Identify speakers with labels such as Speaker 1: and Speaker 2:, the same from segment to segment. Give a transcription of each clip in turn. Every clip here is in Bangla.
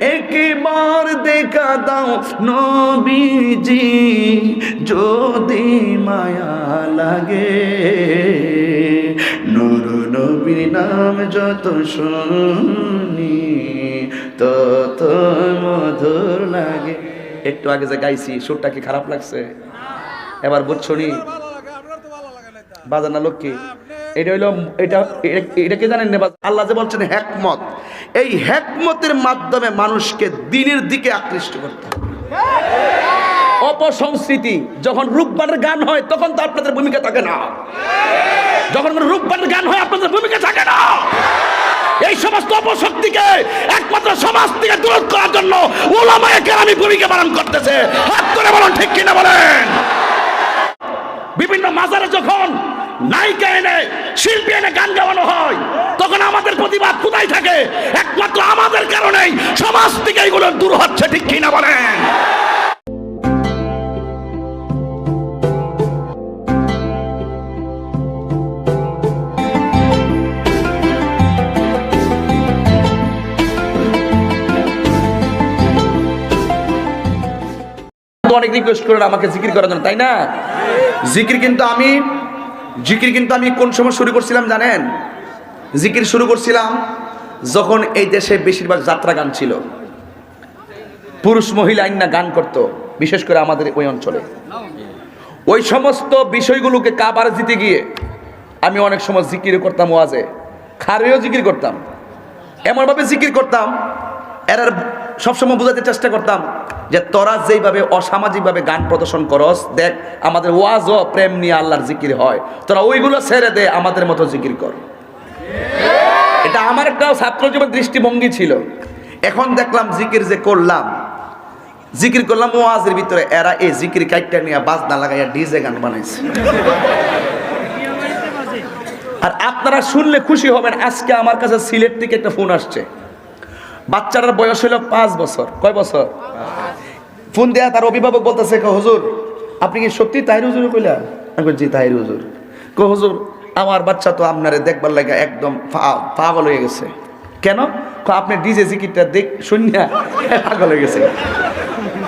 Speaker 1: একবার দেখা দাও নবীজি, যদি মায়া লাগে। নুর নবীর নাম যত শুনি, তত মধুর লাগে। একটু আগে যে গাইছি, সুরটা কি খারাপ লাগছে? এবার বুঝছ নি বাজার না লক্ষ্মী? এটা হইল, এটা, এটা- কি জানেন? আল্লাহ যে বলছেন হ্যাকমত এই হ্যাকমতের মাধ্যমে মানুষকে দিনের দিকে আকৃষ্ট করতে হবে। অপসংস্কৃতি, যখন রূপবানের গান হয়, তখন তো আপনাদের ভূমিকা থাকে না। যখন রূপবানের গান হয়, আপনাদের ভূমিকা থাকে না। এই সমস্ত অপশক্তিকে একমাত্র সমাজ থেকে দূর করার জন্য ওলামায়ে কেরামি ভূমিকা পালন করতেছে। হাত করে বলুন, ঠিক কিনা বলেন? বিভিন্ন মাজারে যখন নায়িকা এনে, শিল্পী এনে গান গাওয়ানো হয়, তখন আমাদের প্রতিবাদ কোথায় থাকে? একমাত্র আমাদের কারণেই সমাজ থেকে এগুলো দূর হচ্ছে, ঠিক কিনা বলেন? অনেক রিকোয়েস্ট করেন আমাকে জিকির করার জন্য, তাই না? জিকির কিন্তু আমি, জিকির কিন্তু আমি কোন সময় শুরু করছিলাম জানেন? জিকির শুরু করছিলাম যখন এই দেশে বেশিরভাগ যাত্রা গান ছিল। পুরুষ মহিলা আইনা গান করত, বিশেষ করে আমাদের ওই অঞ্চলে। ওই সমস্ত বিষয়গুলোকে কাবার দিতে গিয়ে আমি অনেক সময় জিকির করতাম ওয়াজে। খারেও জিকির করতাম। এমনভাবে জিকির করতাম এর সবসময় বোঝাতে চেষ্টা করতাম যে তোরা যেইভাবে অসামাজিকভাবে গান প্রদর্শন করস, দেখ আমাদের ওয়াজ ও প্রেম নিয়ে আল্লাহর জিকির হয়। তোরা ওইগুলো ছেড়ে দে, আমাদের মতো জিকির কর। এটা আমার একটা ছাত্র জীবন দৃষ্টিভঙ্গি ছিল। এখন দেখলাম জিকির যে করলাম, জিকির করলাম ওয়াজের ভিতরে এরা এই জিকির কাইটটা নিয়ে বাজনা লাগাইয়া ডিজে গান বানাইছে। আর আপনারা শুনলে খুশি হবেন, আজকে আমার কাছে সিলেট থেকে একটা ফোন আসছে। বাচ্চাটার বয়স হলো পাঁচ বছর। কয় বছর? ফোন দেয়া তার অভিভাবক বলতেছে "কো হুজুর, আপনি কি সত্যি তাহির হুজুর কইলা? আমি জি, তাহির হুজুর। কো হুজুর, আমার বাচ্চা তো আপনারে দেখবার লাগে একদম পাগল হয়ে গেছে। কেন? আপনি ডিজে জিকিরটা দেখ, শুনিয়া পাগল হয়ে গেছে।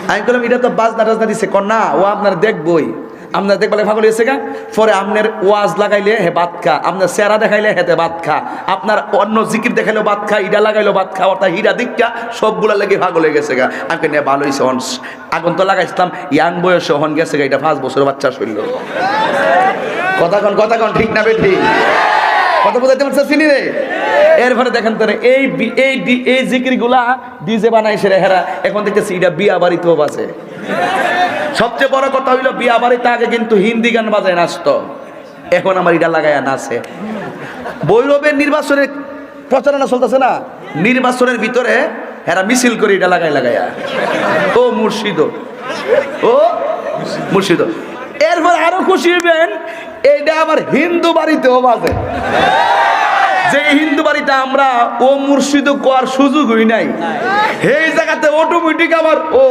Speaker 1: আমি বললাম এটা তো বাজনা টাজনা দিছে। না, ও আপনার দেখবই। আপনার দেখবালে ভাগ হয়েছে গা? পরে আপনার ওয়াজ লাগাইলে হে বাদ খা। আপনার চেহারা দেখাইলে হেতে বাদ খা। আপনার অন্য জিকির দেখাইলেও বাদ খা, ইডা লাগাইলেও বাদ খা। অর্থাৎ হিরা দিকটা সবগুলা লেগে ভাগ হয়ে গেছে গা। আমি নে ভালো হয়েছে হন আগুন তো লাগাইছিলাম, ইয়াং বয়সে হন গেছে গা, এটা পাঁচ বছর বাচ্চা শরীর কথা কন কথা কন, ঠিক না বেঠি রে? এরপরে দেখেন তো এই এই ডিজে হেরা। এখন এটা বিয়া সবচেয়ে বড় কথা হইল, বিয়া বাড়িতে আগে কিন্তু হিন্দি গান বাজায় নাচতো। এখন আমার এটা লাগাইয়া নাচে। বৈরবের নির্বাচনের প্রচারণা চলতেছে না? নির্বাচনের ভিতরে এরা মিছিল করে এটা লাগাই লাগাইয়া ও মুর্শিদ। ও মুর্শিদ। এরপর আরও খুশি হইবেন এইটা আবার হিন্দু বাড়িতেও বাজে। যে হিন্দু বাড়িতে আমরা ও মুর্শিদ কোয়ার সুযোগ হই নাই। এই জায়গাতে অটোমেটিক আমার ও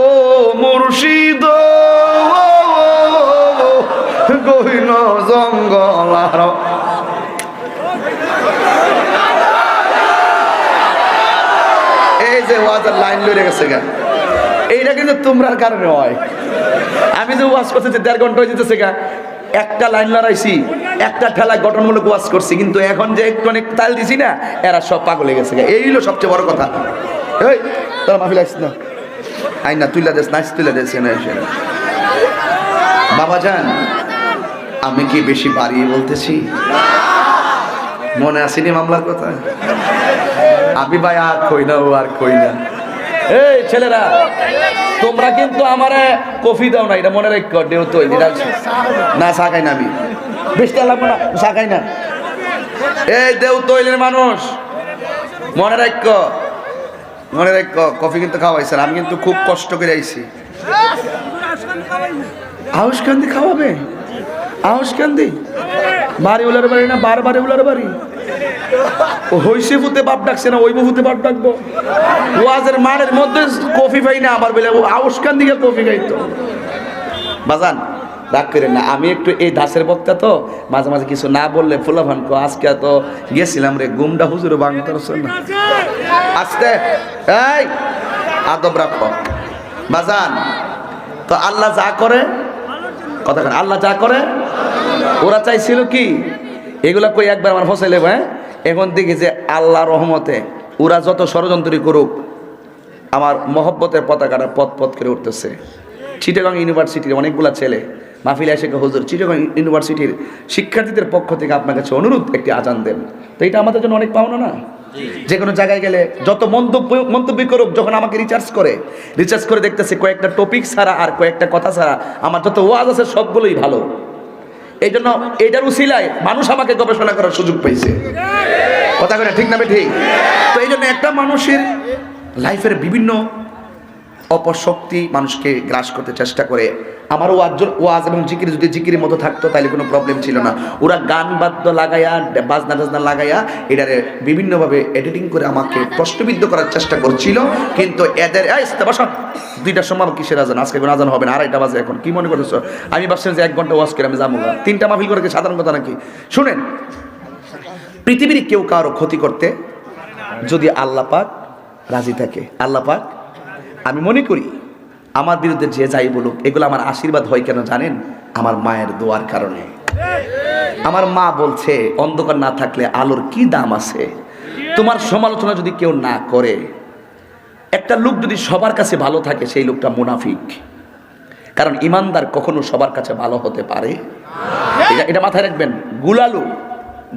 Speaker 1: মুর্শিদ গহীন জঙ্গল আর। এই যে ওয়াজের লাইন লড়ে গেছে গা। এইটা কিন্তু তোমরার কারণে হয়। আমি যে ওয়াজ করতেছি, দেড় ঘণ্টা হয়ে যেতেছে গা। একটা লাইন লড়াইছি, একটা ঠেলায় গঠনমূলক ওয়াজ করছি, কিন্তু এখন যে একটু অনেক তাল দিছি না, এরা সব পাগল হয়ে গেছে এই হলো সবচেয়ে বড় কথা। এই, তোরা মাফি লাগছিস না। আই না, তুইলা দেস, নাইস তুইলা না এসে বাবা যান আমি কি বেশি বাড়িয়ে বলতেছি? মনে আসেনি মামলার কথা? আমি ভাই আর কই না, ও আর কই না। এই, ছেলেরা তোমরা কিন্তু আমারে কফি দাও না, এটা মনে রাখো দেও তো না সাকাই না আমি। বেশি লাগবে না সাকাই না। এই দেও তৈলের মানুষ, মনে রাখো মনে রাখো, কফি কিন্তু খাওয়াইছেন, আমি কিন্তু খুব কষ্ট করে আইছি। আউশ কান্দি খাওয়াবে? আউশ কান্দি? বাড়ি উলার বাড়ি না বার বাড়ি উলার বাড়ি? হইসে ফুতে বাপ ডাকছে না ওই ফুতে বাপ ডাকবো। ওয়াজের মারের মধ্যে কফি পাই না আবার বলে আউসকান দিকে কফি খাইতো। বাজান, রাগ করেন না, আমি একটু এই দাসের বক্তা তো, মাঝে মাঝে কিছু না বললে ফুলাভান কো, আজকে তো গেছিলাম রে, গুমডা হুজুর বাংলা না। আস্তে, এই, আদব রাখো। বাজান, তো আল্লাহ যা করে, কথা আল্লাহ যা করে, ওরা চাইছিল কি? এগুলা কই একবার আমার ফসলে হ্যাঁ? এখন দেখি যে আল্লাহ রহমতে ওরা যত ষড়যন্ত্রী করুক আমার মহব্বতের পতাকাটা পথ পথ করে উঠতেছে। চিটাগাং ইউনিভার্সিটির অনেকগুলা ছেলে মাহফিলা শেখ হুজুর চিটাগাং ইউনিভার্সিটির শিক্ষার্থীদের পক্ষ থেকে আপনার কাছে অনুরোধ একটি আজান দেন। তো এটা আমাদের জন্য অনেক পাওনা না? যে কোনো জায়গায় গেলে যত মন্তব্য মন্তব্য করুক যখন আমাকে রিচার্জ করে রিচার্জ করে দেখতেছে কয়েকটা টপিক ছাড়া আর কয়েকটা কথা ছাড়া আমার যত ওয়াজ আছে সবগুলোই ভালো। এই জন্য এটার উচিলায় মানুষ আমাকে গবেষণা করার সুযোগ পেয়েছে। কথা করে ঠিক নামে ঠিক। তো এই জন্য একটা মানুষের লাইফের বিভিন্ন অপশক্তি মানুষকে গ্রাস করতে চেষ্টা করে আমার ওয়াজ ওয়াজ এবং জিকির যদি জিকির মতো থাকতো তাহলে কোনো প্রবলেম ছিল না। ওরা গান বাদ্য লাগাইয়া বাজনা টাজনা লাগাইয়া এটারে বিভিন্নভাবে এডিটিং করে আমাকে প্রশ্নবিদ্ধ করার চেষ্টা করছিল। কিন্তু এদের, এই ইস্তে বসো দুইটার সময় আমার কিসের আজান? আজকে আজান হবে না, আড়াইটা বাজে এখন। কি মনে করতেছো? আমি ভাবছিলাম যে এক ঘণ্টা ওয়াজ করে আমি যাব না। তিনটা মাহফিল করে সাধারণ কথা নাকি? শুনেন, পৃথিবীর কেউ কারও ক্ষতি করতে যদি আল্লাহ পাক রাজি থাকে। আল্লাহ পাক, আমি মনে করি আমার বিরুদ্ধে যে যাই বলুক, এগুলো আমার আশীর্বাদ হয় কেন জানেন? আমার মায়ের দোয়ার কারণে। আমার মা বলছে, অন্ধকার না থাকলে আলোর কি দাম আছে? তোমার সমালোচনা যদি কেউ না করে, একটা লোক যদি সবার কাছে ভালো থাকে, সেই লোকটা মুনাফিক। কারণ ইমানদার কখনো সবার কাছে ভালো হতে পারে। এটা এটা মাথায় রাখবেন। গুলালু,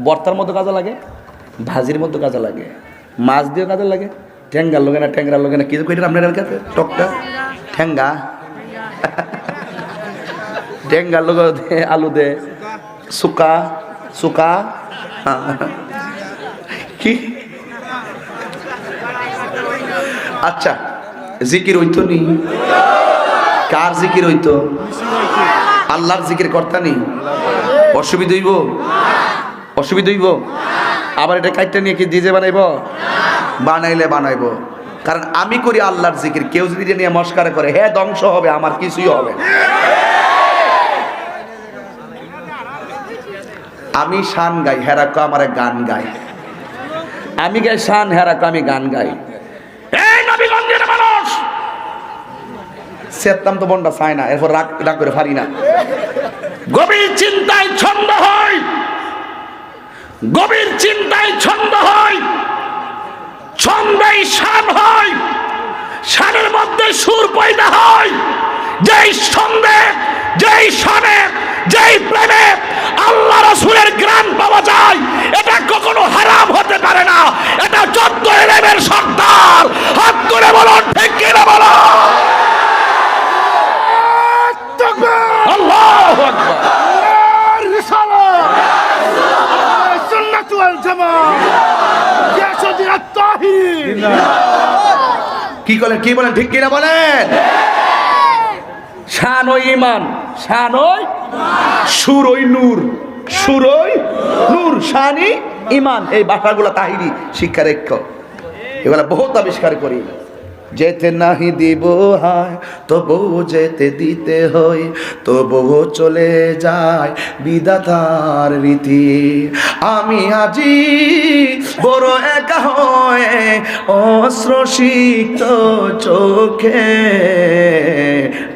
Speaker 1: বর্তার মতো কাজে লাগে, ভাজির মতো কাজে লাগে, মাছ দিয়ে কাজে লাগে, ঠ্যাঙ্গার লোকে না ট্যাংরার লোকে না, কি কইটা আপনার কাছে টকটা? ঠ্যাঙ্গা ঠ্যাঙ্গার লোক আলু দে। সুকা সুকা। কি? আচ্ছা জিকির হইতো নি? কার জিকির হইতো? আল্লাহর জিকির কর্তা নি? অসুবিধা হইব? অসুবিধা হইব? আবার এটা কাইটটা নিয়ে কি ডিজে বানাইব? বানাইলে বানাইব। কারণ আমি করি আল্লাহর জিকির, কেউ যদি নিয়ে মস্কার করে হ্যাঁ ধ্বংস হবে, আমার কিছুই হবে আমি শান গাই হেরাকো আমার গান গাই। আমি গাই শান হেরাকো আমি গান গাই। তো এরপর রাগ রাগ করে গভীর চিন্তায় ছন্দ হয়। গভীর চিন্তায় ছন্দ হয়। ছন্দেই শান হয় সারের মধ্যে সুর পয়দা হয়। যেই ছন্দে যেই শানে কি বলেন কি বলেন, ঠিক কিনা বলেন? শান ওই ইমান সুর ওই নূর, সুর ওই নূর, শানি ইমান এই ভাষাগুলো তাহিরি শিক্ষা এগুলো এগুলা বহুত আবিষ্কার করি। যেতে নাহি দিব হায় তবুও যেতে দিতে হয় তবুও চলে যায় বিদাতার রীতি। আমি আজি বড় একা হয়ে অশ্রসিক্ত চোখে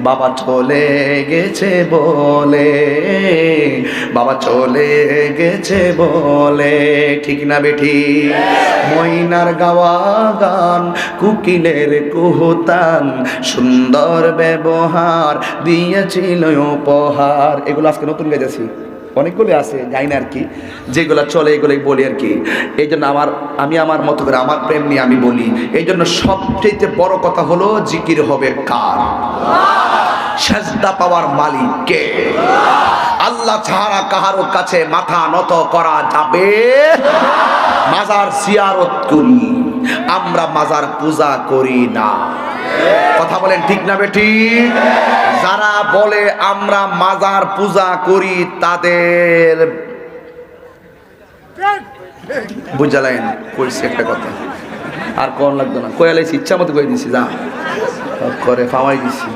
Speaker 1: বাবা চলে গেছে বলে, বাবা চলে গেছে বলে, ঠিক না বেঠি? ময়নার গাওয়া গান কুকিলের কুহতান, সুন্দর ব্যবহার দিয়েছিল উপহার। এগুলো আজকে নতুন গেছি অনেকগুলো আছে গাই না আর কি। যেগুলো চলে, এগুলোই বলি আর কি। এই জন্য আমার, আমি আমার মতো করে, আমার প্রেম নিয়ে আমি বলি। এই জন্য সবচেয়ে বড় কথা হলো, জিকির হবে কার? সাজদা পাওয়ার মালিক কে? আল্লাহ ছাড়া কাহারো কাছে মাথা নত করা যাবে? মাজার সিয়ারত করি। আমরা মাজার পূজা করি না। কথা বলেন ঠিক না বেটি যারা বলে আমরা মাজার পূজা করি তাদের বুঝালেন, কইছি একটা কথা। আর কোন লাগতো না। কয়ালাইছি ইচ্ছা মতো কয়ে দিছি, যা। করে ফাওয়াই দিছি।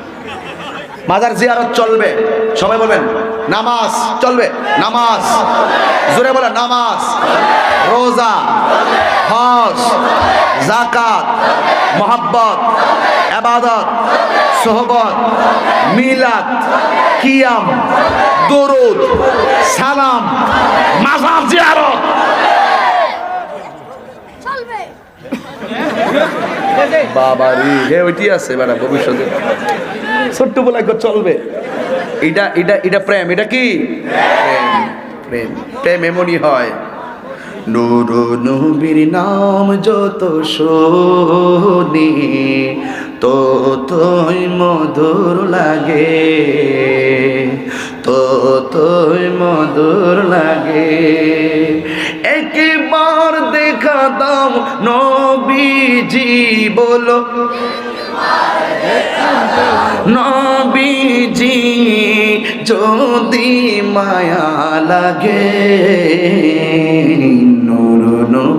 Speaker 1: মাজার জিয়ারত চলবে। সবাই বলবেন, নামাজ চলবে, নামাজ। জোরে বলে নামাজ। রোজা। হজ জাকাত মোহাব্বত আবাদত সোহবত মিলাদ কিয়াম দরুদ সালাম মাজার জিয়ারত
Speaker 2: চলবে
Speaker 1: বাবারি হে ওইটি আছে বেটা ভবিষ্যতে ছোট্ট বলে একবার চলবে এটা এটা এটা প্রেম এটা কি প্রেম প্রেম প্রেম এমনই হয় নুর নবীর নাম যত শোনি তো তোই মধুর লাগে তো তোই মধুর লাগে। একবার দেখা দাম নবীজি বলো, নবীজি যদি মায়া লাগে।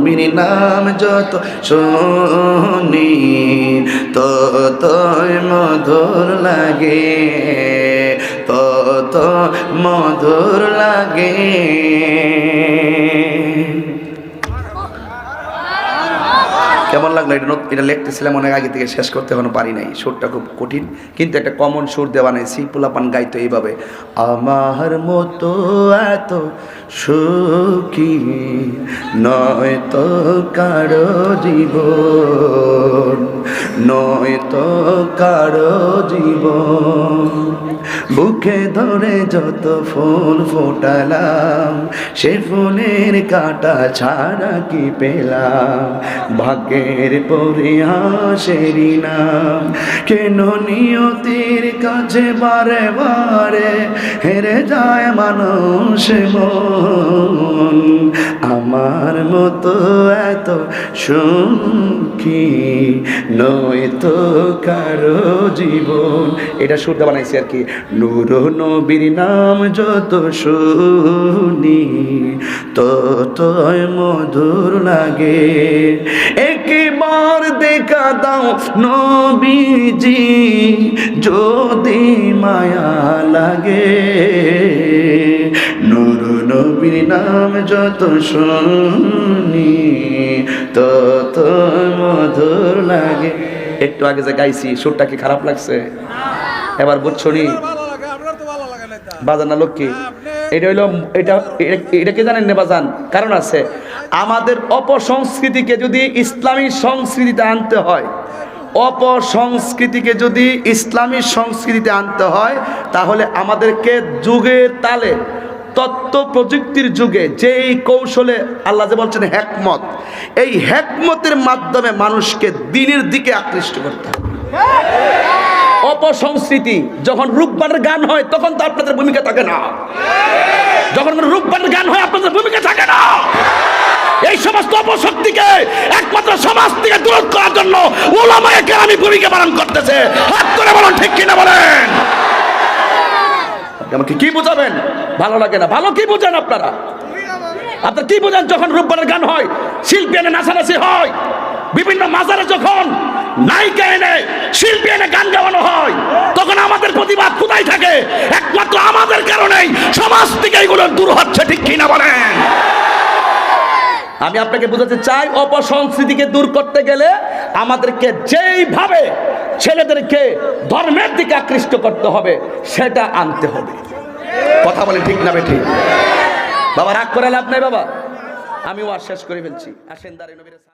Speaker 1: নবীর নাম যত শুনি তত মধুর লাগে তত মধুর লাগে। কেমন লাগল? এটা এটা লিখতেছিলাম, অনেক আগে থেকে শেষ করতে এখনও পারি নাই। সুরটা খুব কঠিন, কিন্তু একটা কমন সুর দেওয়া নেই। সিপুলাপান গাইতো এইভাবে, আমার মতো এত সুখী নয় তো কারও জীবন, নয় তো কারও জীবন। বুকে ধরে যত ফুল ফোটালাম, সে ফুলের কাটা ছাড়া কি পেলাম? ভাগ্যের পরিহাসেরই নাম। কেন নিয়তির কাছে বারে বারে হেরে যায় মানুষ মন? আমার মতো এত সুখী নয় তো কারও জীবন। এটা সুরটা বানাইছি আর কি। নূর নবীর নাম যত শুনি তত মধুর লাগে। একবার দেখা দাও নবীজি যদি মায়া লাগে। নূর নবীর নাম যত শুনি তত মধুর লাগে। একটু আগে যে গাইছি সুরটা কি খারাপ লাগছে? এবার বুঝছ নি?
Speaker 3: ভালো লাগে আপনার তো ভালো লাগে না এটা।
Speaker 1: বাজান লক্ষ্মী? এটা হইল, এটা, এটা- এটা কি জানেন না বাজান? কারণ আছে। আমাদের অপসংস্কৃতিকে যদি ইসলামী সংস্কৃতিতে আনতে হয়, অপসংস্কৃতিকে যদি ইসলামী সংস্কৃতিতে আনতে হয়, তাহলে আমাদেরকে যুগের তালে তথ্য প্রযুক্তির যুগে যেই কৌশলে আল্লাহ যে বলছেন হ্যাকমত এই হ্যাকমতের মাধ্যমে মানুষকে দিনের দিকে আকৃষ্ট করতে হবে। অপসংস্কৃতি যখন রূপবানের গান হয়, তখন তো আপনাদের ভূমিকা থাকে না। যখন রূপবানের গান হয়, আপনাদের ভূমিকা থাকে না। এই সমস্ত অপশক্তিকে একমাত্র সমাজ থেকে দূর করার জন্য ওলামায়ে কেরামি ভূমিকা পালন করতেছে। হাত করে বলুন, ঠিক কিনা বলেন? আমাকে কি বোঝাবেন? ভালো লাগে না। ভালো কি বোঝেন আপনারা? আপনার কি বোঝেন যখন রূপবানের গান হয়, শিল্পী এনে নাচানাচি হয়, বিভিন্ন মাজারে যখন নায়িকা এনে শিল্পী প্রতিবাদ কোথায় থাকে? একমাত্র আমাদের কারণেই সমাজ থেকে এগুলো দূর হচ্ছে, ঠিক কিনা বলেন? আমি আপনাকে বোঝাতে চাই, অপসংস্কৃতিকে দূর করতে গেলে আমাদেরকে যেইভাবে ছেলেদেরকে ধর্মের দিকে আকৃষ্ট করতে হবে, সেটা আনতে হবে। কথা বলে ঠিক না বেঠিক বাবা, রাগ করে লাভ নাই বাবা। আমিও আর শেষ করে ফেলছি। আসেন দাঁড়িয়ে